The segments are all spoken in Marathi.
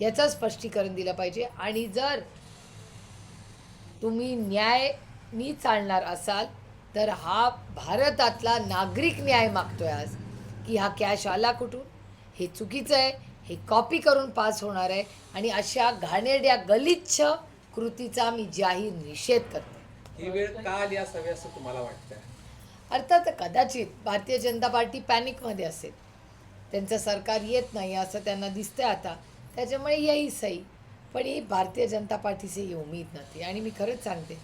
याचं स्पष्टीकरण दिलं पाहिजे. आणि जर तुम्ही न्याय नी चालणार असाल तर हा भारतातला नागरिक न्याय मागतोय आज की हा कॅश आला कुठून? हे चुकीचं आहे हे कॉपी करून पास होणार आहे आणि अशा घाणेरड्या गलिच्छ कृतीचा मी जाहीर निषेध करते ही वेळ का आली असावी असं तुम्हाला वाटतं अर्थात कदाचित भारतीय जनता पार्टी पॅनिकमध्ये असेल. त्यांचं सरकार येत नाही असं त्यांना दिसतंय आता. त्याच्यामुळे यही सही. पण ही भारतीय जनता पार्टीची ही उमेद नव्हती. आणि मी खरंच सांगते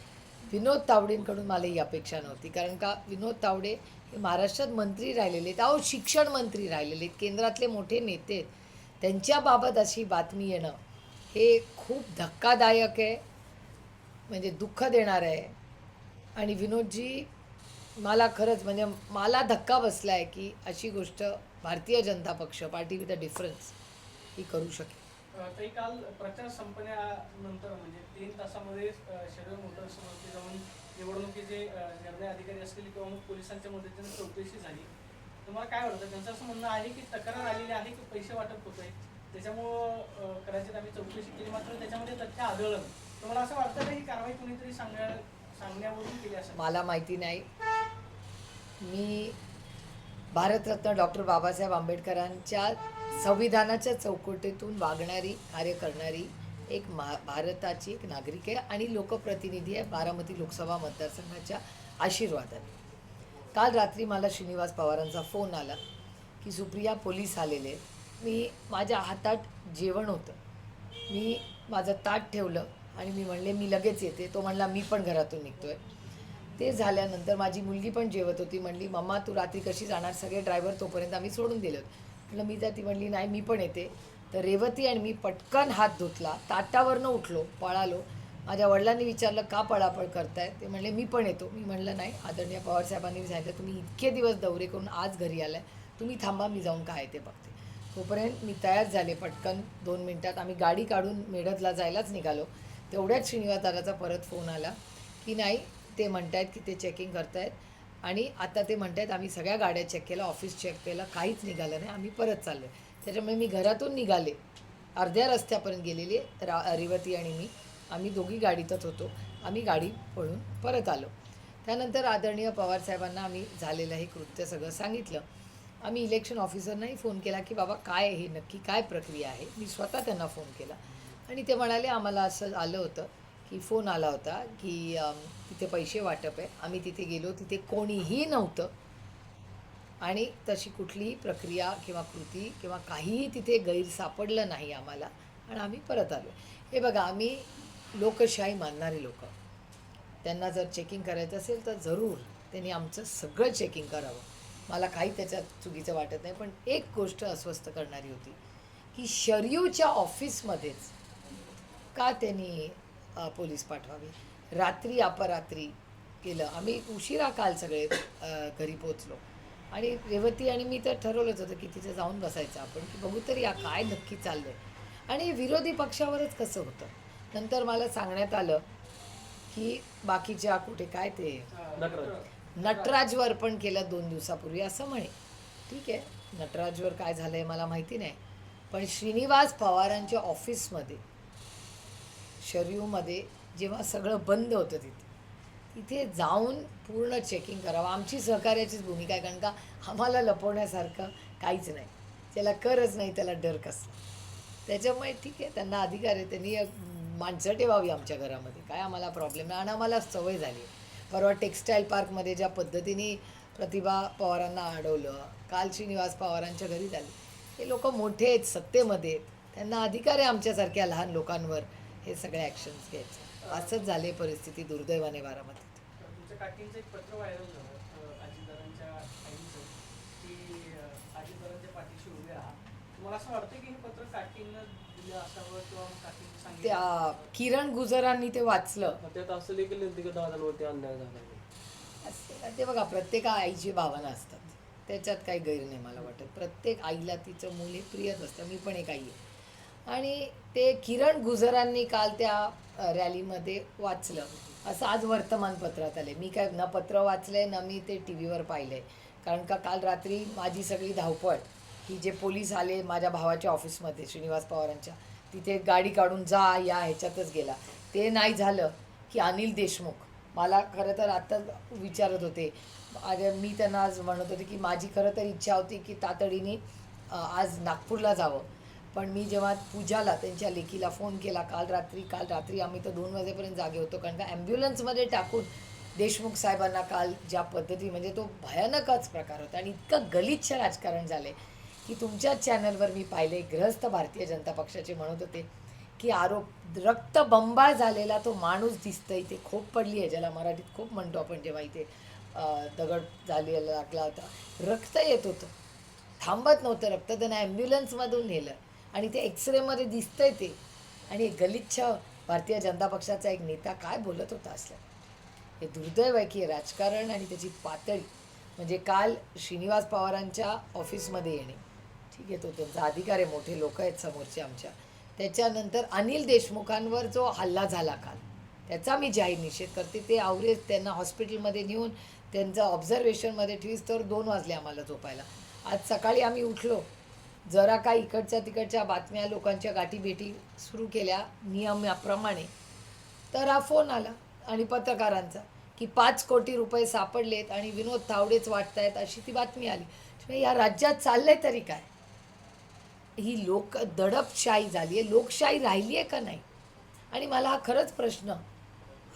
विनोद तावडेंकडून मला ही अपेक्षा नव्हती. कारण का विनोद तावडे हे महाराष्ट्रात मंत्री राहिलेले आहेत. अहो शिक्षण मंत्री राहिलेले आहेत. केंद्रातले मोठे नेते आहेत. त्यांच्याबाबत अशी बातमी येणं हे खूप धक्कादायक आहे. म्हणजे दुःख देणार आहे. आणि विनोदजी मला खरंच म्हणजे मला धक्का बसला आहे की अशी गोष्ट भारतीय जनता पक्ष पार्टी विथ अ डिफरन्स ही करू शकेल. अ, काल प्रचार संपण्यानंतर म्हणजे तीन तासामध्ये शरीर मोटर्सवरती जाऊन निवडणुकीचे निर्णय अधिकारी असतील किंवा मग पोलिसांच्या मदतीने चौकशी झाली. तुम्हाला काय वाटतं? त्यांचं असं म्हणणं आहे की तक्रार आलेली आहे की पैसे वाटप होत आहे त्याच्यामुळं कदाचित आम्ही चौकशी केली मात्र त्याच्यामध्ये तथ्य आढळलं तुम्हाला असं वाटतं का ही कारवाई कुणीतरी सांगण्या सांगण्यावरून केली असं मला माहिती नाही. मी भारतरत्न डॉक्टर बाबासाहेब आंबेडकरांच्या संविधानाच्या चौकटीतून वागणारी कार्य करणारी एक मा भारताची एक नागरिक आहे आणि लोकप्रतिनिधी आहे बारामती लोकसभा मतदारसंघाच्या आशीर्वादाने. काल रात्री मला श्रीनिवास पवारांचा फोन आला की सुप्रिया पोलीस आलेले मी माझ्या हातात जेवण होतं. मी माझं ताट ठेवलं आणि मी म्हणले मी लगेच येते. तो म्हणला मी पण घरातून निघतो आहे ते झाल्यानंतर माझी मुलगी पण जेवत होती. म्हणली मम्मा तू रात्री कशी जाणार? सगळे ड्रायव्हर तोपर्यंत आम्ही सोडून दिलं म्हटलं मी जाती ती म्हणली नाही मी पण येते. तर रेवती आणि मी पटकन हात धुतला. ताटावरनं उठलो पळालो. माझ्या वडिलांनी विचारलं का पळापळ करताय? ते म्हणले मी पण येतो. मी म्हणलं नाही आदरणीय पवारसाहेबांनी सांगितलं तुम्ही इतके दिवस दौरे करून आज घरी आलाय. तुम्ही थांबा मी जाऊन काय ते बघते. तोपर्यंत मी तयार झाले पटकन दोन मिनटात. आम्ही गाडी काढून मेढतला जायलाच निघालो. तेवढ्याच श्रीनिवास दादाचा परत फोन आला की नाही ते म्हणतायत की ते चेकिंग करतायत. आणि आता ते म्हणतात आम्ही सगळ्या गाड्या चेक केल्या ऑफिस चेक केलं काहीच निघालं नाही आम्ही परत चाललो त्याच्यामुळे मी घरातून निघाले. अर्ध्या रस्त्यापर्यंत गेलेले रा रेवती आणि मी. आम्ही दोघी गाडीतच होतो. आम्ही गाडी पळून परत आलो. त्यानंतर आदरणीय पवारसाहेबांना आम्ही झालेलं हे कृत्य सगळं सांगितलं. आम्ही इलेक्शन ऑफिसरनाही फोन केला की बाबा काय हे? नक्की काय प्रक्रिया आहे? मी स्वतः त्यांना फोन केला. आणि ते म्हणाले आम्हाला असं आलं होतं की फोन आला होता की तिथे पैसे वाटप आहे. आम्ही तिथे गेलो तिथे कोणीही नव्हतं. आणि तशी कुठलीही प्रक्रिया किंवा कृती किंवा काहीही तिथे गैर सापडलं नाही आम्हाला. आणि आम्ही परत आलो. हे बघा आम्ही लोकशाही मानणारी लोक. त्यांना जर चेकिंग करायचं असेल तर जरूर त्यांनी आमचं सगळं चेकिंग करावं. मला काही त्याच्यात चुकीचं वाटत नाही पण एक गोष्ट अस्वस्थ करणारी होती की शर्यूच्या ऑफिसमध्येच का त्यांनी पोलीस पाठवावे. रात्री अपरात्री केलं. आम्ही उशिरा काल सगळे घरी पोचलो आणि रेवती आणि मी तर ठरवलंच होतं की तिथे जाऊन बसायचं आपण की बघू तर या काय नक्की चाललं आहे आणि विरोधी पक्षावरच कसं होतं? नंतर मला सांगण्यात आलं की बाकीच्या कुठे काय ते नटराजवर पण केलं दोन दिवसापूर्वी असं म्हणे. ठीक आहे. नटराजवर काय झालं आहे मला माहिती नाही. पण श्रीनिवास पवारांच्या ऑफिसमध्ये शरीरमध्ये जेव्हा सगळं बंद होतं तिथे तिथे जाऊन पूर्ण चेकिंग करावं. आमची सहकार्याचीच भूमिका आहे कारण का आम्हाला लपवण्यासारखं काहीच नाही. त्याला करच नाही त्याला डर कसला. त्याच्यामुळे ठीक आहे त्यांना अधिकार आहे. त्यांनी माणसं ठेवावी आमच्या घरामध्ये. काय आम्हाला प्रॉब्लेम नाही. आणि आम्हाला सवय झाली आहे. परवा टेक्स्टाईल पार्कमध्ये ज्या पद्धतीने प्रतिभा पवारांना अडवलं काल श्रीनिवास पवारांच्या घरी झाली. हे लोक मोठे आहेत सत्तेमध्ये आहेत. त्यांना अधिकार आहे आमच्यासारख्या लहान लोकांवर. हे सगळे ॲक्शन्स घ्यायचे असंच झाले परिस्थिती दुर्दैवाने बारामतीत. तुमच्या काकींचं एक पत्र व्हायरल झालं अ, अजितदादांच्या आईचं की अ, अजितदादांच्या पाठीशी उभे राहा. तुम्हाला असं वाटतं की हे पत्र काकींना दिलं असावं किंवा मग काकींनी सांगितलं त्या असावं? किरण गुजरांनी ते वाचलं. त्यात असं देखील लिहिलं की दादांवरती अन्याय झाला आहे. असते ते बघा प्रत्येक आईची भावना असतात. त्याच्यात काही गैर नाही मला वाटत. प्रत्येक आईला तिचं मूल हे प्रियच असतं. मी पण एक आई आहे. आणि ते किरण गुजरांनी काल त्या रॅलीमध्ये वाचलं. असं आज वर्तमानपत्रात आले मी काय ना पत्र वाचलं आहे ना मी ते टी व्हीवर पाहिलं आहे कारण का काल रात्री माझी सगळी धावपळ की जे पोलीस आले माझ्या भावाच्या ऑफिसमध्ये श्रीनिवास पवारांच्या तिथे गाडी काढून जा या ह्याच्यातच गेला. ते नाही झालं की अनिल देशमुख. मला खरं तर आत्ताच विचारत होते. अरे मी त्यांना आज म्हणत होते की माझी खरं तर इच्छा होती की तातडीने आज नागपूरला जावं. पण मी जेव्हा पूजाला त्यांच्या लेकीला फोन केला काल रात्री काल रात्री आम्ही तर दोन वाजेपर्यंत जागे होतो कारण का ॲम्ब्युलन्समध्ये टाकून देशमुख साहेबांना काल ज्या पद्धती म्हणजे तो भयानकच प्रकार होता आणि इतकं गलिच्छ राजकारण झालं की तुमच्याच चॅनलवर मी पाहिले ग्रहस्थ भारतीय जनता पक्षाचे म्हणत होते की आरोप रक्तबंबाळ झालेला तो माणूस दिसतं इथे खोप पडली आहे ज्याला मराठीत खूप म्हणतो आपण जेव्हा इथे दगड झालेला लागला होता. रक्त येत होतं. थांबत नव्हतं रक्त त्यांना ॲम्ब्युलन्समधून नेलं. आणि ते एक्सरेमध्ये दिसतंय ते. आणि गलिच्छ भारतीय जनता पक्षाचा एक नेता काय बोलत होता असल्या. हे दुर्दैव आहे की राजकारण आणि त्याची पातळी म्हणजे काल श्रीनिवास पवारांच्या ऑफिसमध्ये येणे. ठीक आहे तो त्यांचा अधिकार आहे मोठे लोक आहेत समोरचे आमच्या. त्याच्यानंतर अनिल देशमुखांवर जो हल्ला झाला काल त्याचा मी जाहीर निषेध करते. ते आवरेज त्यांना हॉस्पिटलमध्ये नेऊन त्यांचं ऑब्झर्वेशनमध्ये ठेवीस तर दोन वाजले आम्हाला झोपायला. आज सकाळी आम्ही उठलो जरा का इकडच्या तिकडच्या बातम्या लोकांच्या गाठीभेटी सुरू केल्या नियमाप्रमाणे. तर हा फोन आला आणि पत्रकारांचा की पाच कोटी रुपये सापडलेत आणि विनोद तावडेच आहेत अशी ती बातमी आली. म्हणजे या राज्यात चाललंय तरी काय? ही लोक दडपशाही झाली आहे लोकशाही राहिली आहे का नाही? आणि मला हा खरंच प्रश्न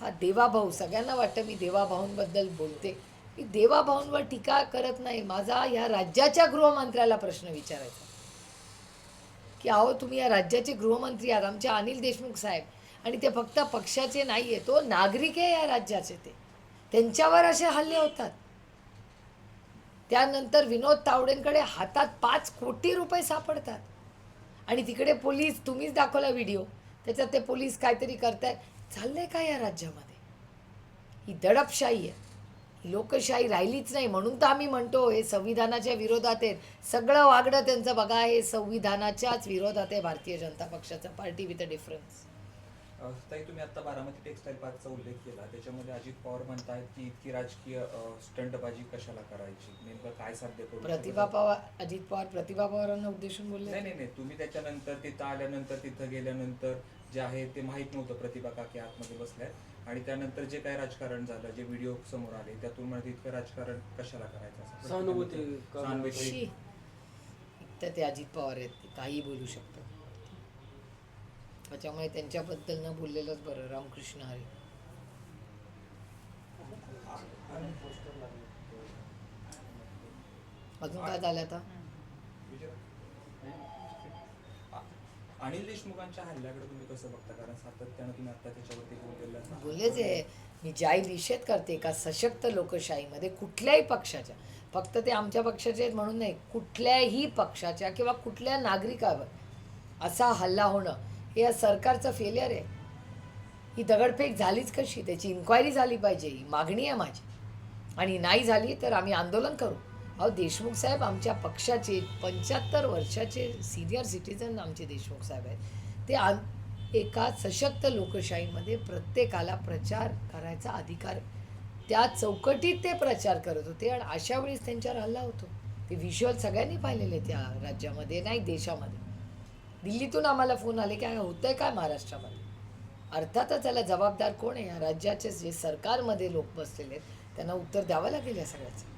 हा देवाभाऊ सगळ्यांना वाटतं मी देवाभाऊंबद्दल बोलते. मी देवाभाऊंवर टीका करत नाही. माझा ह्या राज्याच्या गृहमंत्र्याला प्रश्न विचारायचा. की अहो तुम्ही या राज्याचे गृहमंत्री आहात आमचे अनिल देशमुख साहेब. आणि ते फक्त पक्षाचे नाही आहे तो नागरिक आहे या राज्याचे ते. त्यांच्यावर असे हल्ले होतात. त्यानंतर विनोद तावडेंकडे हातात पाच कोटी रुपये सापडतात. आणि तिकडे पोलीस तुम्हीच दाखवला व्हिडिओ. त्याच्यात ते पोलीस काहीतरी करतायत. चाललंय काय या राज्यामध्ये? ही दडपशाही आहे. लोकशाही राहिलीच नाही म्हणून तर आम्ही म्हणतो हे संविधानाच्या विरोधात आहेत. सगळं वागणं त्यांचं बघा हे संविधानाच्याच विरोधात आहे भारतीय जनता पक्षाचा. पार्टी विथ अ डिफरन्स ताई तुम्ही आता बारामती टेक्सटाईल पार्कचा उल्लेख केला. त्याच्यामध्ये अजित पवार म्हणतायत की इतकी राजकीय स्टंटबाजी कशाला करायची? नेमकं काय साध्य करू प्रतिभा? पवार अजित पवार प्रतिभा पवारांना उद्देशून बोलले नाही नाही नाही. तुम्ही त्याच्यानंतर तिथं आल्यानंतर तिथं गेल्यानंतर जे आहे ते माहीत नव्हतं प्रतिभा काकी आतमध्ये बसल्यात आणि त्यानंतर जे काय राजकारण झालं जे व्हिडिओ समोर आले त्यातून म्हणत इतकं राजकारण कशाला करायचं सहानुभूती. तर ते अजित पवार आहेत ते काही बोलू शकतात. त्याच्यामुळे त्यांच्याबद्दल न बोललेलंच बरं रामकृष्ण हरी. अजून काय झालं आता? अनिल देशमुखांच्या हल्ल्याकडे तुम्ही कसं बघता? कारण सातत्यानं तुम्ही आता त्याच्यावरती बोललेलं बोललेच आहे. मी ज्याही निषेध करते का सशक्त लोकशाहीमध्ये कुठल्याही पक्षाच्या फक्त ते आमच्या पक्षाचे आहेत म्हणून नाही कुठल्याही पक्षाच्या किंवा कुठल्या नागरिकावर असा हल्ला होणं हे या सरकारचं फेलियर आहे. ही दगडफेक झालीच कशी? त्याची इन्क्वायरी झाली पाहिजे ही मागणी आहे माझी. आणि नाही झाली तर आम्ही आंदोलन करू. अहो देशमुख साहेब आमच्या पक्षाचे पंच्याहत्तर वर्षाचे सिनियर सिटीजन आमचे देशमुख साहेब आहेत. ते आ एका सशक्त लोकशाहीमध्ये प्रत्येकाला प्रचार करायचा अधिकार त्या चौकटीत ते प्रचार करत होते आणि अशा वेळेस त्यांच्यावर हल्ला होतो. ते व्हिज्युअल सगळ्यांनी पाहिलेले त्या राज्यामध्ये नाही देशामध्ये. दिल्लीतून आम्हाला फोन आले की होतं आहे काय महाराष्ट्रामध्ये? अर्थातच त्याला जबाबदार कोण आहे? या राज्याचे जे सरकारमध्ये लोक बसलेले आहेत त्यांना उत्तर द्यावं लागेल या सगळ्याचं.